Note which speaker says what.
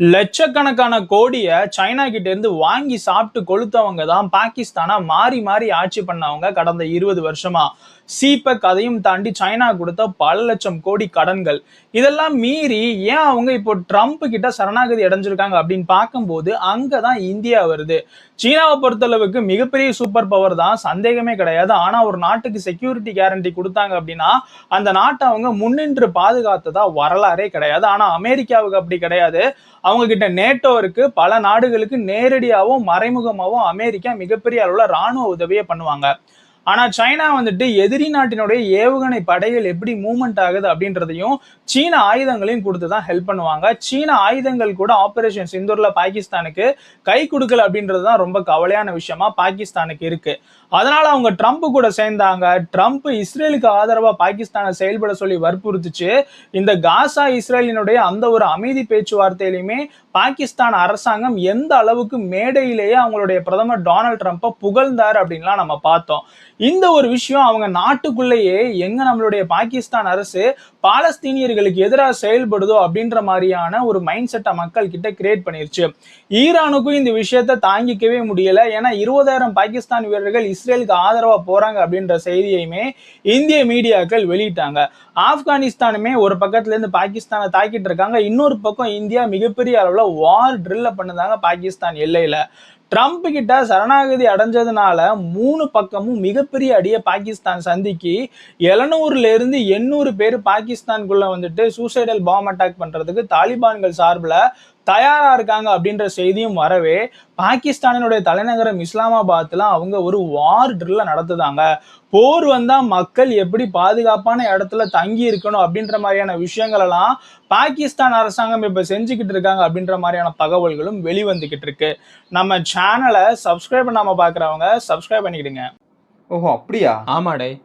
Speaker 1: லட்சக்கணக்கான கோடியை சைனா கிட்ட இருந்து வாங்கி சாப்பிட்டு கொளுத்தவங்க தான் பாகிஸ்தானை? மாறி மாறி ஆட்சி பண்ணவங்க கடந்த இருபது வருஷமா. சீபக் அதையும் தாண்டி சைனா கொடுத்த பல லட்சம் கோடி கடன்கள். இதெல்லாம் மீறி ஏன் அவங்க இப்போ ட்ரம்ப் கிட்ட சரணாகதி அடைஞ்சிருக்காங்க அப்படின்னு பார்க்கும்போது அங்கதான் இந்தியா வருது. சீனாவை பொறுத்தளவுக்கு மிகப்பெரிய சூப்பர் பவர் தான். சந்தேகமே கிடையாது. ஆனா ஒரு நாட்டுக்கு செக்யூரிட்டி கேரண்டி கொடுத்தாங்க அப்படின்னா அந்த நாட்டை அவங்க முன்னின்று பாதுகாத்ததா வரலாறே கிடையாது. ஆனா அமெரிக்காவுக்கு அப்படி கிடையாது. அவங்க கிட்ட நேட்டோ இருக்கு. பல நாடுகளுக்கு நேரடியாகவும் மறைமுகமாகவும் அமெரிக்கா மிகப்பெரிய அளவுல ராணுவ உதவியை பண்ணுவாங்க. ஆனா சைனா வந்துட்டு எதிரி நாட்டினுடைய ஏவுகணை படைகள் எப்படி மூவ்மெண்ட் ஆகுது அப்படின்றதையும் சீன ஆயுதங்களையும் கொடுத்து தான் ஹெல்ப் பண்ணுவாங்க. சீன ஆயுதங்கள் கூட ஆபரேஷன் சிந்தூரில் பாகிஸ்தானுக்கு கை கொடுக்கல அப்படின்றது தான் ரொம்ப கவலையான விஷயமா பாகிஸ்தானுக்கு இருக்கு. அதனால அவங்க ட்ரம்ப் கூட சேர்ந்தாங்க. ட்ரம்ப் இஸ்ரேலுக்கு ஆதரவா பாகிஸ்தானை செயல்பட சொல்லி வற்புறுத்துச்சு. இந்த காசா இஸ்ரேலினுடைய அந்த ஒரு அமைதி பேச்சுவார்த்தையிலுமே பாகிஸ்தான் அரசாங்கம் எந்த அளவுக்கு மேடையிலேயே அவங்களுடைய பிரதமர் டொனால்ட் ட்ரம்ப்பை புகழ்ந்தார் அப்படின்லாம் நம்ம பார்த்தோம். இந்த ஒரு விஷயம் அவங்க நாட்டுக்குள்ளேயே எங்க நம்மளுடைய பாகிஸ்தான் அரசு பாலஸ்தீனியர்களுக்கு எதிராக செயல்படுதோ அப்படின்ற மாதிரியான ஒரு மைண்ட் செட்டை மக்கள் கிட்ட கிரியேட் பண்ணிருச்சு. ஈரானுக்கும் இந்த விஷயத்த தாங்கிக்கவே முடியல. ஏன்னா இருபதாயிரம் பாகிஸ்தான் வீரர்கள் இஸ்ரேலுக்கு ஆதரவா போறாங்க அப்படின்ற செய்தியையுமே இந்திய மீடியாக்கள் வெளியிட்டாங்க. ஆப்கானிஸ்தானுமே ஒரு பக்கத்துல இருந்து பாகிஸ்தானை தாக்கிட்டு இருக்காங்க. இன்னொரு பக்கம் இந்தியா மிகப்பெரிய அளவுல வார் ட்ரில்ல பண்ணுதாங்க பாகிஸ்தான் எல்லையில. ட்ரம்ப் கிட்ட சரணாகதி அடைஞ்சதுனால மூணு பக்கமும் மிகப்பெரிய அடியை பாகிஸ்தான் சந்திக்கு. எழுநூறுலேருந்து எண்ணூறு பேர் பாகிஸ்தான்குள்ளே வந்துட்டு சூசைடல் பாம் அட்டாக் பண்றதுக்கு தாலிபான்கள் சார்பில் தயாரா இருக்காங்க அப்படின்ற செய்தியும் வரவே பாகிஸ்தானினுடைய தலைநகரம் இஸ்லாமாபாத்ல அவங்க ஒரு வார் ட்ரில்ல நடத்துதாங்க. போர் வந்தா மக்கள் எப்படி பாதுகாப்பான இடத்துல தங்கி இருக்கணும் அப்படின்ற மாதிரியான விஷயங்கள் எல்லாம் பாகிஸ்தான் அரசாங்கம் இப்ப செஞ்சுக்கிட்டு இருக்காங்க அப்படின்ற மாதிரியான தகவல்களும் வெளிவந்துகிட்டு இருக்கு. நம்ம சேனலை சப்ஸ்கிரைப் பண்ணாம பாக்குறவங்க சப்ஸ்கிரைப் பண்ணிக்கிடுங்க.
Speaker 2: ஓஹோ அப்படியா?
Speaker 3: ஆமாடே.